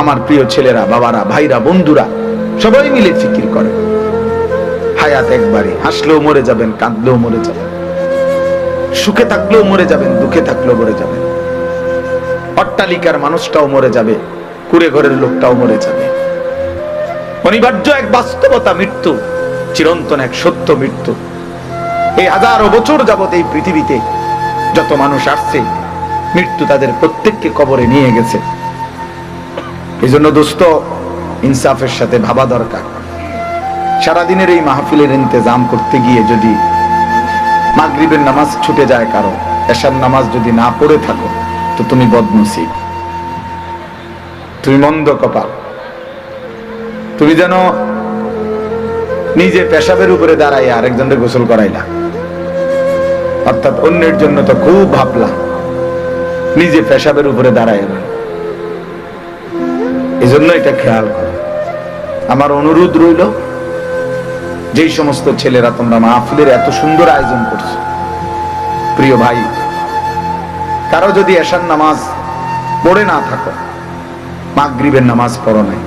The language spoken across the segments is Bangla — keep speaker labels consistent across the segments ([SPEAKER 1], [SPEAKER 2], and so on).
[SPEAKER 1] আমার প্রিয় ছেলেরা, বাবারা, ভাইরা, বন্ধুরা, সবাই মিলে ফিকির করে হায়াত একবারই হাসলেও মরে যাবেন, কাঁদলেও মরে যাবেন। সুখে থাকলেও মরে যাবেন, দুঃখে থাকলেও মরে যাবেন। অট্টালিকার মানুষটাও মরে যাবে, কুড়ে ঘরের লোকটাও মরে যাবে। অনিবার্য এক বাস্তবতা মৃত্যু, চিরন্তন এক সত্য মৃত্যু। এই হাজারো বছর যাবত এই পৃথিবীতে যত মানুষ আসছে, মৃত্যু তাদের প্রত্যেককে কবরে নিয়ে গেছে। এই জন্য দোস্ত, ইনসাফের সাথে ভাবা দরকার। সারাদিনের এই মাহফিলের ইন্তজাম করতে গিয়ে যদি মাগরিবের নামাজ ছুটে যায় কারও, এশার নামাজ যদি না পড়ে থাকো, তো তুমি বদনসিব। তুমি মন্দ কপাল। তুমি যেন নিজে পেশাবের উপরে দাঁড়াইয়া আরেকজনকে গোসল করাইলা। অর্থাৎ অন্যের জন্য তো খুব ভাবলা। নিজে পেশাবের উপরে দাঁড়ায় না এই জন্য এটা খেয়াল করো। আমার অনুরোধ রইল, যেই সমস্ত ছেলেরা তোমরা মাহফিলের এত সুন্দর আয়োজন করছ, প্রিয় ভাই, কারও যদি এশার নামাজ পড়ে না থাকো, মাগরিবের নামাজ পড়ো নাই,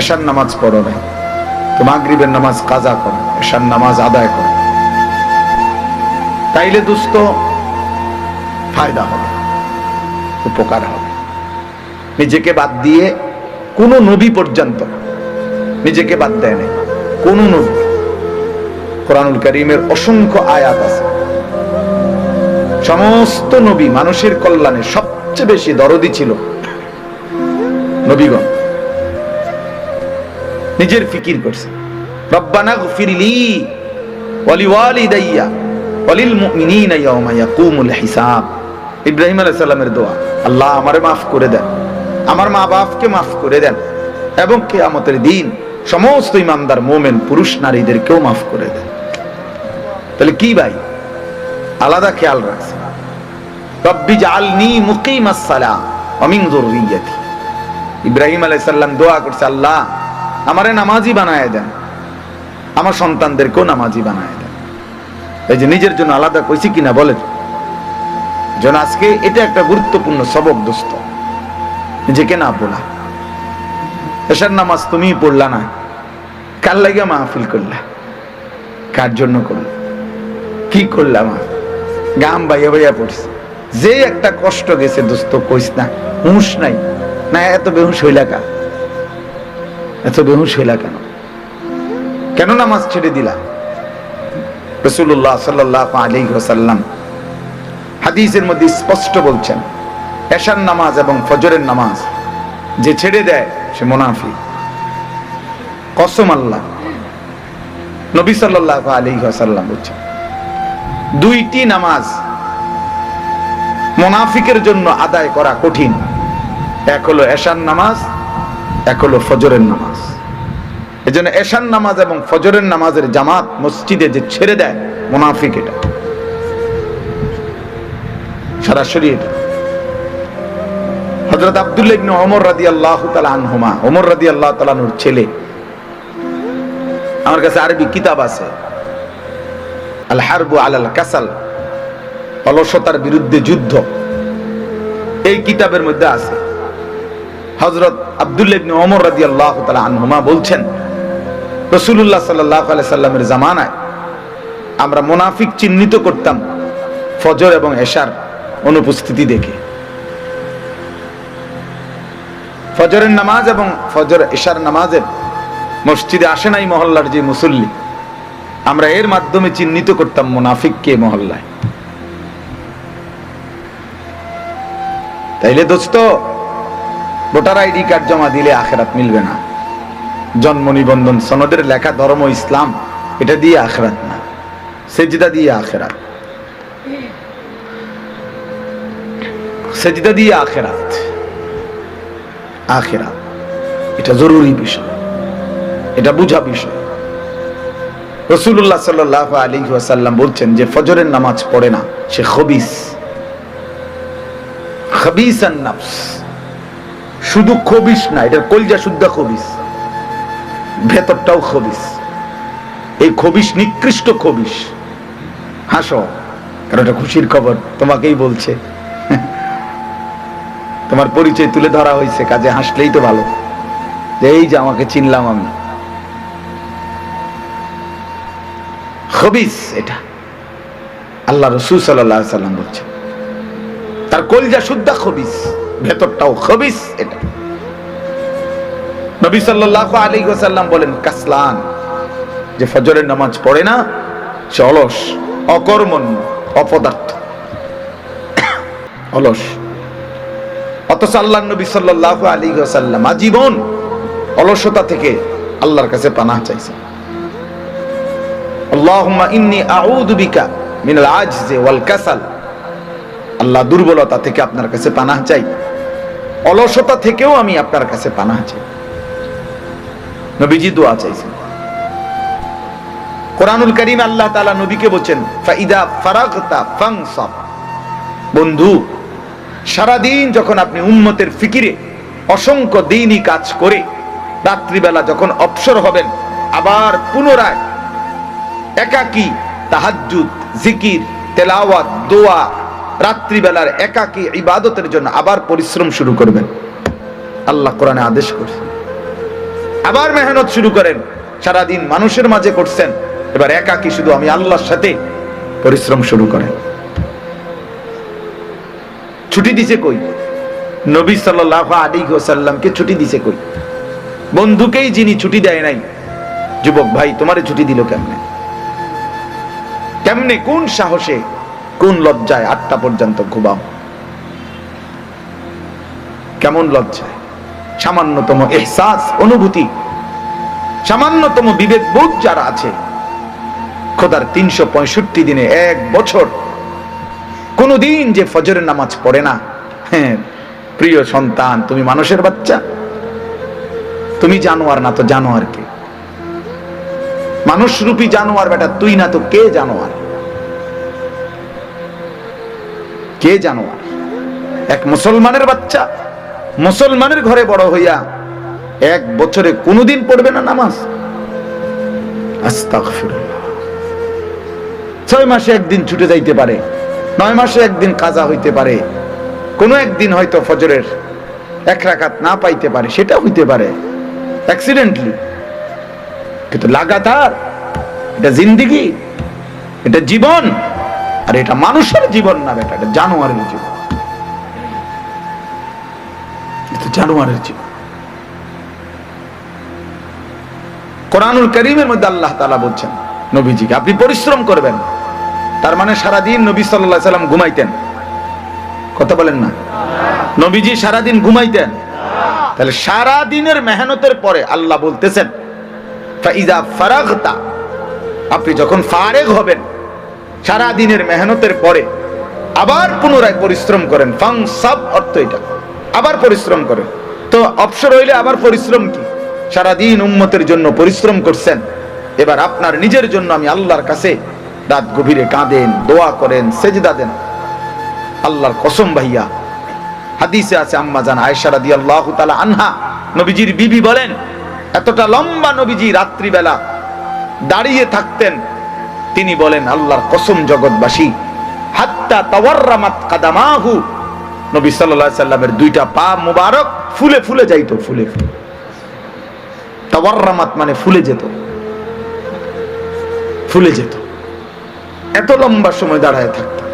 [SPEAKER 1] এশার নামাজ পড়ো নাই, তো মাগরিবের নামাজ কাজা করো, এশার নামাজ আদায় করো। তাইলে দুস্থ ফায়দা হবে, উপকার হবে। নিজেকে বাদ দিয়ে কোন নবী পর্যন্ত নিজেকে বাদ দেয় নাই। কোন নবী। কোরআনুল করিমের অসংখ্য আয়াত আছে। সমস্ত নবী মানুষের কল্যাণে সবচেয়ে বেশি দরদি ছিল নবীগণ। নিজের ফিকির করছে। রব্বানা গফিরলি ওয়ালি ওয়ালিল মুমিনিনা ইয়াওমা ইয়াকুমুল হিসাব। ইব্রাহিম আলাইহিস সালামের দোয়া, আল্লাহ আমারে মাফ করে দেন। আমার মা বাপকে মাফ করে দেন এবং কিয়ামতের দিন সমস্ত ইমানদার মোমেন পুরুষ নারীদেরকেও মাফ করে দেন। তাহলে কি ভাই? আলাদা খেয়াল রাখছে। রব্বি জাআলনি মুকিমাস সালাহ ওয়া মিন যুররিয়াতি। ইব্রাহিম আলাইহিস সালাম দোয়া করছে, আল্লাহ, আমারে নামাজি বানায় দেন। আমার সন্তানদেরকেও নামাজি বানায় দেন। এই যে নিজের জন্য আলাদা কইছি কিনা বলেন? যেন আজকে এটা একটা গুরুত্বপূর্ণ সবক দোস্ত। নিজেকে না বলা এসার নামাজ তুমি পড়লা না। কার লাগে মাহফিল করলা? কার জন্য করলা? কি করলাম গাম বাইয়া বাইয়া পড়ছে। যে একটা কষ্ট গেছে, দোস্ত, কইস না, হুঁশ নাই। না, এত বেহুশ হইলা কা? এত বেহুশ হইলা কেন? কেন নামাজ ছেড়ে দিলা? রসুল্লাহ সাল্লাহ আলী ওসাল্লাম হাদিসের মধ্যে স্পষ্ট বলছেন এশার নামাজ এবং ফজরের নামাজ যে ছেড়ে দেয় সে মোনাফি কসম আল্লাহ। নবী সাল্লাহ আলী ওসাল্লাম বলছেন, দুইটি নামাজ মোনাফিকের জন্য আদায় করা কঠিন। এক হলো এশার নামাজ, এক হলো ফজরের নামাজ। এই জন্য এশার নামাজ এবং ফজরের নামাজের জামাত মসজিদে যে ছেড়ে দেয় মোনাফিক এটা। সরাসরি এটা। হজরত আব্দুল্লাহ ইবনে ওমর রাদিয়াল্লাহু তাআলা আনহুমা, ওমর রাদিয়াল্লাহু তাআলার ছেলে। আমার কাছে আরবি কিতাব আছে। আল হারবু আলাল কাসাল, অলসতার বিরুদ্ধে যুদ্ধ। এই কিতাবের মধ্যে আছে। হজরত আব্দুল্লাহ ইবনে ওমর রাদিয়াল্লাহু তাআলা আনহুমা বলছেন, রাসূলুল্লাহ সাল্লাল্লাহু আলাইহি সাল্লামের জামানায় আমরা মুনাফিক চিহ্নিত করতাম ফজর এবং এশার অনুপস্থিতি দেখে। ফজরের নামাজ এবং ফজর এশার নামাজের মসজিদে আসে নাই মহল্লার যে মুসল্লি। আমরা এর মাধ্যমে চিহ্নিত করতাম মুনাফিককে মহল্লায়। তাইলে দোস্ত, ভোটার আইডি কার্ড জমা দিলে আখেরাত মিলবে না। জন্ম নিবন্ধন সনদের লেখা ধর্ম ইসলাম, এটা দিয়ে আখেরাত না। সেজিদা দিয়ে আখেরাত। সেজিদা দিয়ে আখেরাত। আখেরাত এটা জরুরি বিষয়। এটা বুঝা বিষয়। রসুল্লাহ সাল্লাহ আলী ওয়াসাল্লাম বলছেন যে ফজরের নামাজ পড়ে না, সে খবিস। খবিস নাফস। শুধু খবিস না এটা কলজা শুদ্ধ খবিস। ভেতরটাও খবিস। এই খবিস নিকৃষ্ট খবিস। হাসো, কারণ এটা খুশির খবর, তোমাকেই বলছে। তোমার পরিচয় তুলে ধরা হয়েছে, কাজে হাসলেই তো ভালো। যে এই যে আমাকে চিনলাম আমি। খবিস এটা। আল্লাহ রসুল সাল্লাম বলছে তার কলজা শুদ্ধা খবিস, ভেতরটাও খবিস এটা। নবী সাল্লাহ আলী সাল্লাম বলেন, কাসলান, যে ফজরের নামাজ পড়ে না, সে অলস, অকর্মণ্য, অপদার্থ। অলস। অথচ আল্লাহ নবী সাল্লাহ আলী সাল্লাম আজীবন অলসতা থেকে আল্লাহর কাছে পানাহ চাইছে আল্লাহ দুর্বলতা থেকে আপনার কাছে চাই। অলসতা থেকেও আমি আপনার কাছে পানাহ চাই। নবীজি দোয়া চাইছেন। কোরআনুল করিম আল্লাহ তাআলা নবীকে বলছেন, ফাইদা ফারাগতা ফাংসাব বন্ধু সারাদিন যখন আপনি উম্মতের ফিকিরে অসংখ্য দিনই কাজ করে, রাত্রিবেলা যখন অবসর হবেন, আবার পুনরায় একাকী তাহাজ্জুদ, জিকির, তেলাওয়াত, দোয়া, রাত্রিবেলার একাকী ইবাদতের জন্য আবার পরিশ্রম শুরু করবেন। আল্লাহ কোরআনে আদেশ করছেন আবার মেহনত শুরু করেন। সারাদিন মানুষের মাঝে করছেন। এবার একাকী শুধু আমি আল্লাহর সাথে পরিশ্রম শুরু করেন। ছুটি দিছে কই? নবী সাল্লাহ আলী সাল্লামকে ছুটি দিছে কই? বন্ধুকেই যিনি ছুটি দেয় নাই, যুবক ভাই, তোমারে ছুটি দিল কেমনে? কেমনে, কোন সাহসে, কোন লজ্জায় আটটা পর্যন্ত ঘুমাও? কেমন লজ্জায়? সামান্যতম এহসাস, অনুভূতি, সামান্যতম বিবেক বোধ যারা আছে, খোদার তিনশো পঁয়ষট্টি দিনে এক বছর কোনদিন যে ফজরের নামাজ পড়ে না। হ্যাঁ প্রিয় সন্তান, তুমি মানুষের বাচ্চা। তুমি জানোয়ার না তো জানোয়ার কে মানুষ রূপী জানোয়ার বেটা, তুই না তো কে জানোয়ার? কে জানোয়ার? এক মুসলমানের বাচ্চা, মুসলমানের ঘরে বড় হইয়া এক বছরে কোনোদিন পড়বে না নামাজ? ছয় মাসে একদিন ছুটে যাইতে পারে। নয় মাসে একদিন কাজা হইতে পারে। কোনো একদিন হয়তো ফজরের এক রাকাত না পাইতে পারে, সেটা হইতে পারে। অ্যাক্সিডেন্টলি কিন্তু লাগাতার, এটা জিন্দিগি, এটা জীবন, আর এটা মানুষের জীবন না বেটা এটা জানোয়ারের জীবন। জানোয়ারের জীবন। কোরআনুল করিমের মধ্যে আল্লাহ তালা বলছেন, নবীজিকে, আপনি পরিশ্রম করবেন। তার মানে সারাদিন নবী সাল্লাহ সাল্লাম ঘুমাইতেন। কথা বলেন না। নবীজি সারাদিন ঘুমাইতেন। তাহলে সারা দিনের মেহনতের পরে আল্লাহ বলতেছেন আপনি যখন ফারেগ হবেন সারা দিনের মেহনতের পরে আবার পুনরায় পরিশ্রম করেন। ফাং সব অর্থ এটা। আবার পরিশ্রম করেন। তো অবসর হইলে আবার পরিশ্রম কি? সারাদিন উম্মতের জন্য পরিশ্রম করছেন। এবার আপনার নিজের জন্য আমি আল্লাহর কাছে রাত গভীরে কাঁদেন, দোয়া করেন, সেজদা দেন। আল্লাহর কসম ভাইয়া। হাদিসে আছে আম্মা জান আয়েশা রাদিয়াল্লাহু তাআলা আনহা। নবীজির বিবি বলেন, এতটা লম্বা নবীজি রাত্রিবেলা দাঁড়িয়ে থাকতেন, তিনি বলেন, আল্লাহর কসম জগৎবাসী। হাত্তা তাওয়াররামাত কাদামাহু। নবী সাল্লাল্লাহু সাল্লামের দুইটা পা মুবারক ফুলে ফুলে যাইতো, ফুলে ফুলে। তাওয়াররামাত মানে ফুলে যেত। ফুলে যেত। এত লম্বা সময় দাঁড়ায় থাকতেন,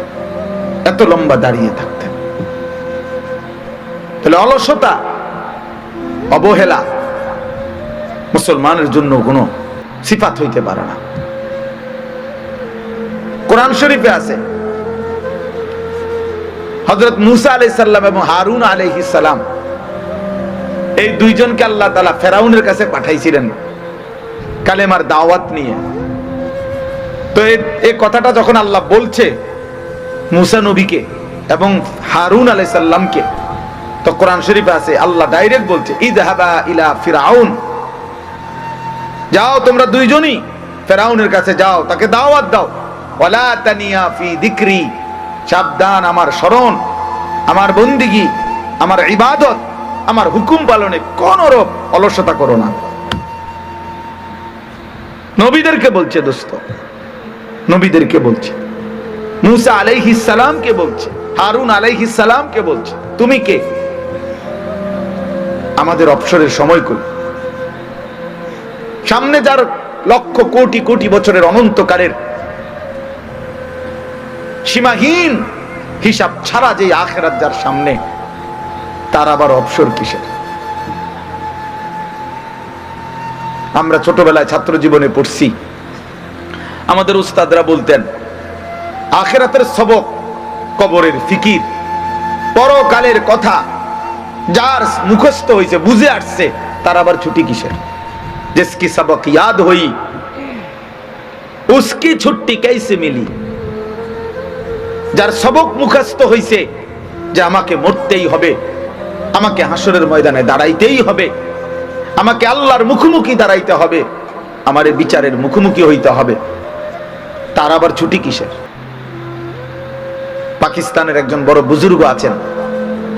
[SPEAKER 1] এত লম্বা দাঁড়িয়ে থাকতেন। তাহলে অলসতা, অবহেলা মুসলমানের জন্য কোনো সিফাত হইতে পারে না। কোরআন শরীফে আছে হজরত মুসা আলাই সাল্লাম এবং হারুন আলহি সালাম, এই দুইজনকে আল্লাহ তালা ফেরাউনের কাছে পাঠাইছিলেন কালেমার দাওয়াত নিয়ে। তো এই কথাটা যখন আল্লাহ বলছে মুসা নবীকে এবং হারুন আলাই সাল্লামকে তো কোরআন শরীফে আছে, আল্লাহ ডাইরেক্ট বলছে ইদহাবা ইলা ফিরাউন। যাও তোমরা দুইজনই ফেরাউনের কাছে যাও, তাকে দাওয়াত দাও। ওয়ালা তানিয়া ফি দিকরি। সাবধান, আমার স্মরণ, আমার বন্দিগি, আমার ইবাদত, আমার হুকুম পালনে কোন রূপ অলসতা করো না। নবীদেরকে বলছে, দোস্ত নবীদেরকে বলছে। মুসা আলাইহিস সালামকে বলছে? হারুন আলাইহিস সালামকে বলছে? তুমি কে? আমাদের অবসরের সময় কই সামনে যার লক্ষ কোটি কোটি বছরের অনন্তকালের সীমাহীন হিসাব ছাড়া যে আখেরাত যার সামনে, তার আবার অবসর কিসের? আমরা ছোটবেলায় ছাত্র জীবনে পড়ছি। আমাদের উস্তাদরা বলতেন, আখেরাতের সবক কবরের ফিকির। পরকালের কথা যার মুখস্থ হয়েছে, বুঝে আসছে, তার আবার ছুটি কিসের? জিসকি সবক ইয়াদ হই, উসকি ছুটি কেসে মিলি? যার সবক মুখস্থ হয়েছে যে আমাকে মরতেই হবে, আমাকে হাসরের ময়দানে দাঁড়াইতেই হবে, আমাকে আল্লাহর মুখোমুখি দাঁড়াইতে হবে, আমার বিচারের মুখোমুখি হইতে হবে। তার আবার ছুটি কিসের? পাকিস্তানের একজন বড় বুজুর্গ আছেন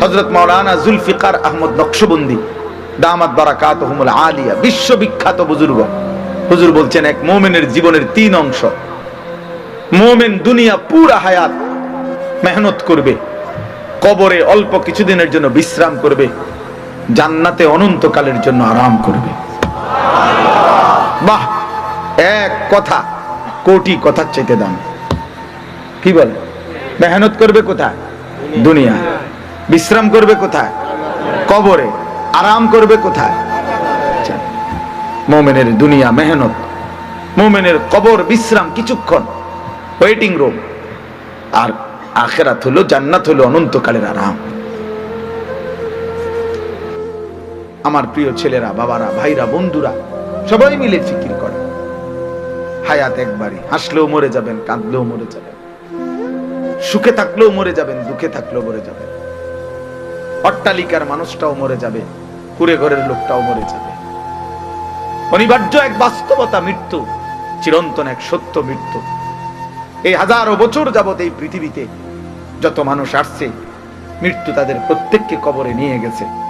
[SPEAKER 1] হজরত মাওলানা জুলফিকার আহমদ নকশবন্দি, দামাত বারাকাত আলিয়া, বিশ্ববিখ্যাত বুজুর্গ। হুজুর বলছেন, এক মোমেনের জীবনের তিন অংশ। মোমেন দুনিয়া পুরা হায়াত মেহনত করবে, কবরে অল্প কিছুদিনের জন্য বিশ্রাম করবে, জান্নাতে অনন্তকালের জন্য আরাম করবে। বাহ! এক কথা কোটি কথার চাইতে দাম কি বলে? মেহনত করবে কোথায়? দুনিয়া। বিশ্রাম করবে কোথায়? কবরে। আরাম করবে কোথায়? আচ্ছা, মোমেনের দুনিয়া মেহনত। মোমেনের কবর বিশ্রাম কিছুক্ষণ। ওয়েটিং রুম আর আখেরাত হলো জান্নাত হলো অনন্তকালের আরাম। আমার প্রিয় ছেলেরা বাবারা ভাইরা বন্ধুরা সবাই মিলে ফিকির করে। হায়াত একবারই। হাসলেও মরে যাবেন, কাঁদলেও মরে যাবেন। সুখে থাকলেও মরে যাবেন, দুঃখে থাকলেও মরে যাবেন। অট্টালিকার মানুষটাও মরে যাবে, কুড়ে ঘরের লোকটাও মরে যাবে। অনিবার্য এক বাস্তবতা মৃত্যু, চিরন্তন এক সত্য মৃত্যু। এই হাজারো বছর যাবত এই পৃথিবীতে যত মানুষ আসছে, মৃত্যু তাদের প্রত্যেককে কবরে নিয়ে গেছে।